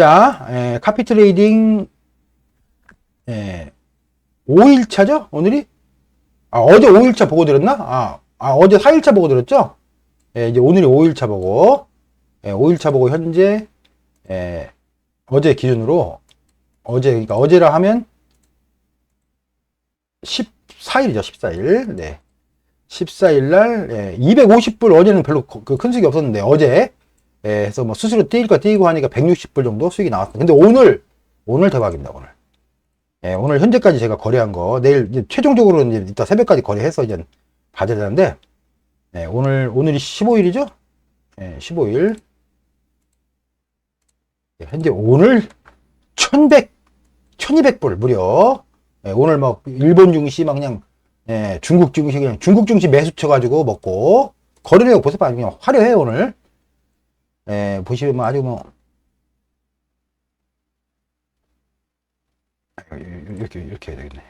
자, 에, 카피 트레이딩 에, 5일차죠? 오늘이? 아, 어제 5일차 보고 드렸나? 아, 아 어제 4일차 보고 드렸죠? 예, 이제 오늘이 5일차 보고, 예, 5일차 보고 현재, 예, 어제 기준으로, 어제, 그러니까 어제라 하면 14일이죠, 14일. 네. 14일 날, 예, 250불, 어제는 별로 그 큰 수익이 없었는데, 어제, 예, 해서 뭐 수수료 띄니까 띄고 하니까 160불 정도 수익이 나왔어요. 근데 오늘, 오늘 대박입니다, 오늘. 예, 오늘 현재까지 제가 거래한 거, 내일 이제 최종적으로 이제 이따 새벽까지 거래해서 이제 받아야 되는데, 예, 오늘, 오늘이 15일이죠? 예, 15일. 예, 현재 오늘 1100, 1200불 무려. 예, 오늘 막 일본 증시 막 그냥, 예, 중국 증시 그냥 중국 증시 매수 쳐가지고 먹고, 거래量보세요. 아주 그냥 화려해요, 오늘. 예, 보시면 뭐 아주 뭐, 아, 이렇게, 이렇게 해야 되겠네.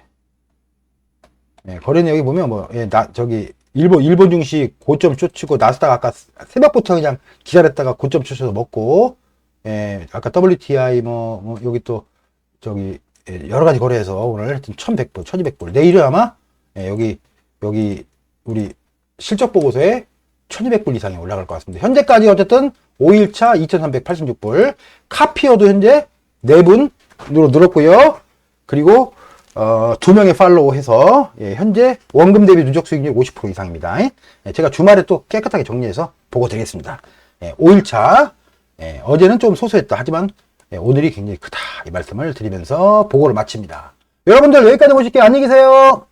예, 거래 내역이 보면 뭐, 예, 나, 저기, 일본, 일본 증시 고점 쫓치고, 나스닥 아까 새벽부터 그냥 기다렸다가 고점 쫓아서 먹고, 예, 아까 WTI 뭐, 뭐 여기 또, 저기, 예, 여러 가지 거래해서 오늘 하여튼 1100불, 1200불. 내일은 아마, 예, 여기, 여기, 우리 실적 보고서에 1200불 이상이 올라갈 것 같습니다. 현재까지 어쨌든 5일차 2386불, 카피어도 현재 4분으로 늘었고요. 그리고 어, 두 명의 팔로우 해서 예, 현재 원금 대비 누적 수익률 50% 이상입니다. 예, 제가 주말에 또 깨끗하게 정리해서 보고 드리겠습니다. 예, 5일차 예, 어제는 좀 소소했다. 하지만 예, 오늘이 굉장히 크다. 이 말씀을 드리면서 보고를 마칩니다. 여러분들 여기까지 보실게요. 안녕히 계세요.